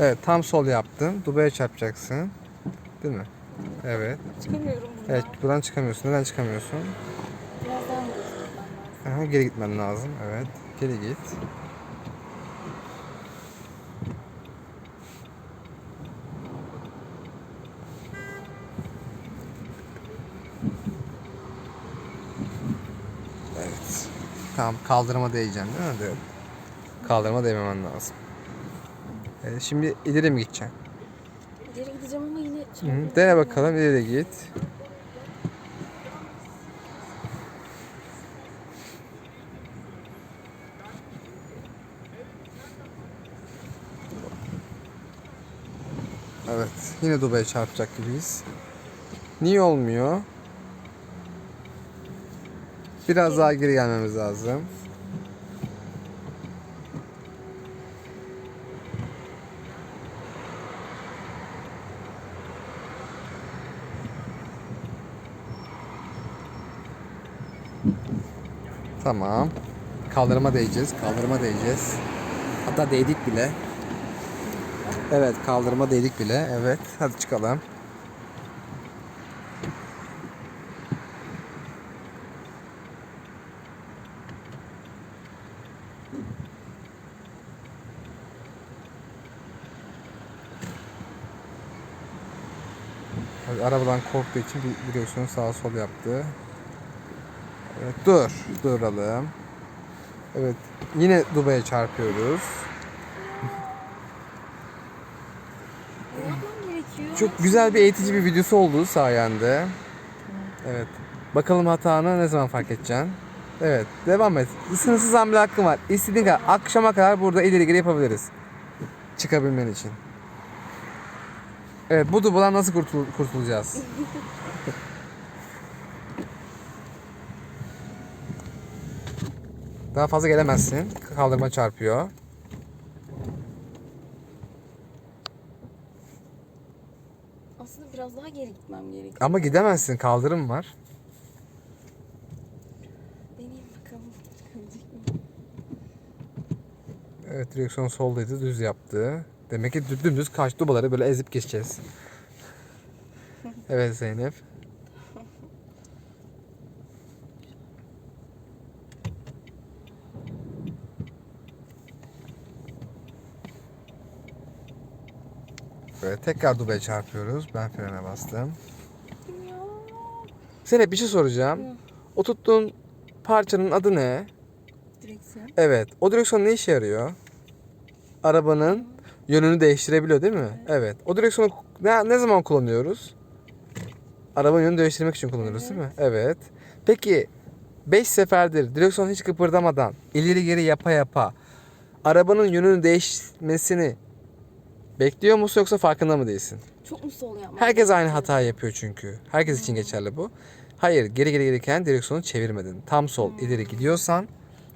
Evet tam sol yaptın. Dubaya çarpacaksın. Değil mi? Evet. Çıkamıyorum buradan. Evet buradan çıkamıyorsun. Neden çıkamıyorsun? Biraz daha mı? Aha, geri gitmen lazım. Evet. Geri git. Evet. Tamam kaldırıma değeceksin değil mi? Evet. Kaldırıma değmemen lazım. Evet, şimdi ileri mi gideceksin? İleri gideceğim ama yine Hı, çarpıyorum. Dene bakalım ileri git. Evet, yine Dubai'ye çarpacak gibiyiz. Niye olmuyor? Biraz daha geri gelmemiz lazım. Tamam. Kaldırıma değeceğiz. Kaldırıma değeceğiz. Hatta değdik bile. Evet kaldırıma değdik bile. Evet hadi çıkalım. Arabadan korktuğu için direksiyonu sağa sol yaptı. Evet, dur. Duralım. Evet. Yine Dubai'ye çarpıyoruz. Çok güzel bir eğitici bir videosu oldu sayende. Evet. Bakalım hatanı ne zaman fark edeceksin? Evet. Devam et. Sınırsız hamle hakkın var. İstediğin kadar akşama kadar burada ileri geri yapabiliriz. Çıkabilmen için. Evet. Bu dubadan nasıl kurtul kurtulacağız? Daha fazla gelemezsin. Kaldırma çarpıyor. Aslında biraz daha geri gitmem gerekiyor. Ama gidemezsin. Kaldırım var. Deneyeyim bakalım. Çıkabilecek miyim? Evet direksiyon soldaydı düz yaptı. Demek ki dü- dümdüz kaç dubaları böyle ezip geçeceğiz. Evet Zeynep. Evet tekrar dubaya çarpıyoruz. Ben frene bastım. Zeynep bir şey soracağım. O tuttuğun parçanın adı ne? Direksiyon. Evet. O direksiyon ne işe yarıyor? Arabanın yönünü değiştirebiliyor değil mi? Evet. O direksiyonu ne, ne zaman kullanıyoruz? Arabanın yönünü değiştirmek için kullanıyoruz değil mi? Evet. Peki 5 seferdir direksiyon hiç kıpırdamadan ileri geri yapa yapa arabanın yönünü değişmesini bekliyor musun yoksa farkında mı değilsin? Çok mu sol yapmam Herkes aynı gerekiyor? hata yapıyor çünkü. Herkes için geçerli bu. Hayır, geri geri gelirken direksiyonu çevirmedin. Tam sol ileri gidiyorsan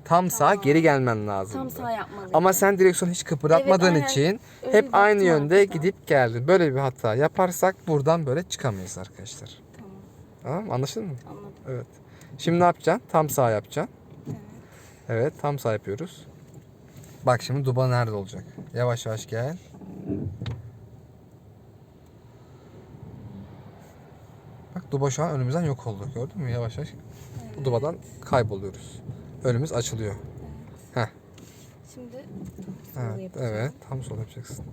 tam sağ Tamam. geri gelmen lazım. Tam sağ yapmalıyım. Ama sen direksiyonu hiç kıpırdatmadığın Evet, aynen. için Öyle hep bir aynı yönde arkada. gidip geldin. Böyle bir hata yaparsak buradan böyle çıkamayız arkadaşlar. Tamam Tamam mı? Anlaşıldı mı? anladım. Evet. Şimdi ne yapacaksın? Tam sağ yapacaksın. Evet. Evet, tam sağ yapıyoruz. Bak şimdi duba nerede olacak? Yavaş yavaş gel. Bak duba şu an önümüzden yok oldu. Gördün mü? Yavaş yavaş bu dubadan kayboluyoruz. Önümüz açılıyor. Şimdi sol Evet, yapacağım. evet. Tam sol yapacaksın.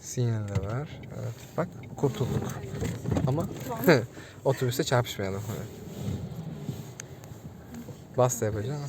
Sinyal de var. Evet. Bak kurtulduk. Ama Tamam. otobüste çarpışmayalım. Evet. Bas da yapacağım.